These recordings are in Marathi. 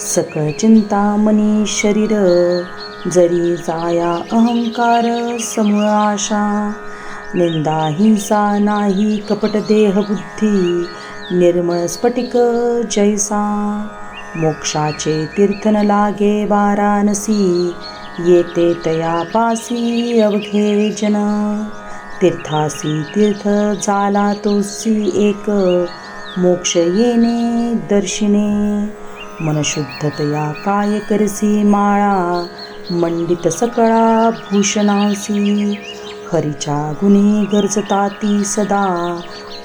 सकळ चिंता मनी शरीर जरी जाया अहंकार समूळ आशा निंदा हिंसा नाही कपट देह बुद्धी निर्मळ स्फटिक जैसा मोक्षाचे तीर्थन लागे वाराणसी येते तया पासी अवघे जन तीर्थासी तीर्थ झाला तोसी एक मोक्ष येणे दर्शिने मनशुद्धतया काय करसी माळा मंडित सकळा भूषणासी हरीच्या गुणी गरजता ती सदा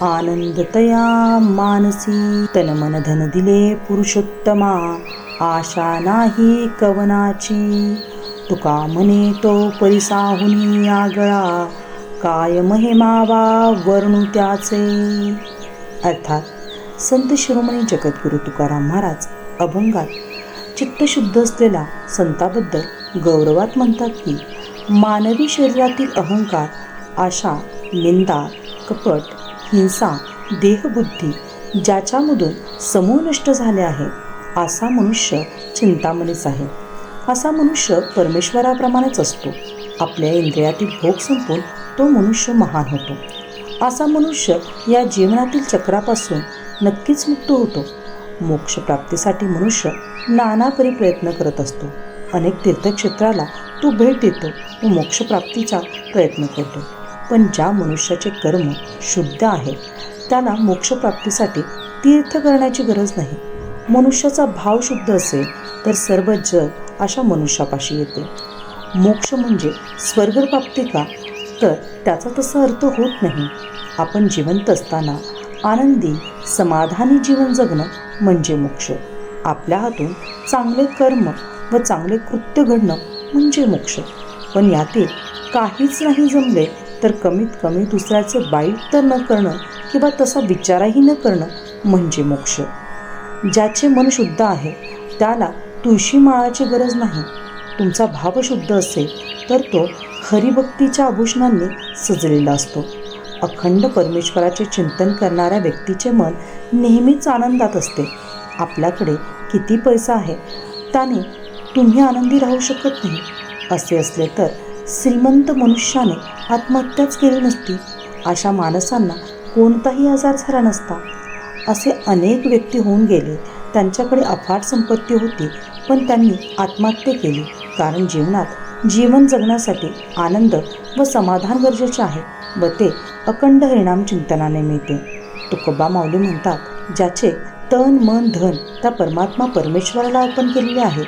आनंदतया मानसी तन मन धन दिले पुरुषोत्तमा आशा नाही कवनाची तुका म्हणे तो परिसाहुनी आगळा काय महिमावा वर्णू त्याचे अर्थात संत शिरोमणी जगद्गुरु तुकाराम महाराज अभंगात चित्तशुद्ध असलेल्या संताबद्दल गौरवात म्हणतात की मानवी शरीरातील अहंकार आशा निंदा कपट हिंसा देहबुद्धी ज्याच्यामधून समूह नष्ट झाले आहे असा मनुष्य चिंतामणीच आहे. असा मनुष्य परमेश्वराप्रमाणेच असतो. आपल्या इंद्रियातील भोग संपून तो मनुष्य महान होतो. असा मनुष्य या जीवनातील चक्रापासून नक्कीच मुक्त होतो. मोक्षप्राप्तीसाठी मनुष्य नानापरी प्रयत्न करत असतो. अनेक तीर्थक्षेत्राला तो भेट देतो व मोक्षप्राप्तीचा प्रयत्न करतो. पण ज्या मनुष्याचे कर्म शुद्ध आहे त्याला मोक्षप्राप्तीसाठी तीर्थ करण्याची गरज नाही. मनुष्याचा भाव शुद्ध असेल तर सर्व जग अशा मनुष्यापाशी येते. मोक्ष म्हणजे स्वर्गप्राप्ती का? तर त्याचा तसा अर्थ होत नाही. आपण जिवंत असताना आनंदी समाधानी जीवन जगणं म्हणजे मोक्ष. आपल्या हातून चांगले कर्म व चांगले कृत्य घडणं म्हणजे मोक्ष. पण यातील काहीच नाही जमले तर कमीत कमी दुसऱ्याचे वाईट तर न करणं किंवा तसा विचारही न करणं म्हणजे मोक्ष. ज्याचे मन शुद्ध आहे त्याला तुळशी माळाची गरज नाही. तुमचा भाव शुद्ध असेल तर तो हरिभक्तीच्या आभूषणांनी सजलेला असतो. अखंड परमेश्वराचे चिंतन करणाऱ्या व्यक्तीचे मन नेहमीच आनंदात असते. आपल्याकडे किती पैसा आहे त्याने तुम्ही आनंदी राहू शकत नाही. असे असले तर श्रीमंत मनुष्याने आत्महत्याच केली नसती. अशा माणसांना कोणताही आजार झाला नसता. असे अनेक व्यक्ती होऊन गेले. त्यांच्याकडे अफाट संपत्ती होती पण त्यांनी आत्महत्या केली. कारण जीवनात जीवन जगण्यासाठी आनंद व समाधान गरजेचे आहे व ते अखंड हरिणाम चिंतनाने मिळते. तुकोबा माऊली म्हणतात ज्याचे तन मन धन त्या परमात्मा परमेश्वराला अर्पण केलेले आहे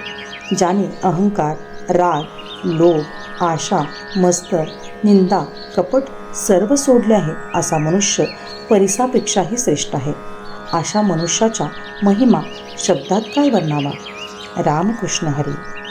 ज्याने अहंकार राग लोभ आशा मस्तर निंदा कपट सर्व सोडले आहे असा मनुष्य परिसापेक्षाही श्रेष्ठ आहे. अशा मनुष्याच्या महिमा शब्दात काय वर्णावा? रामकृष्ण हरी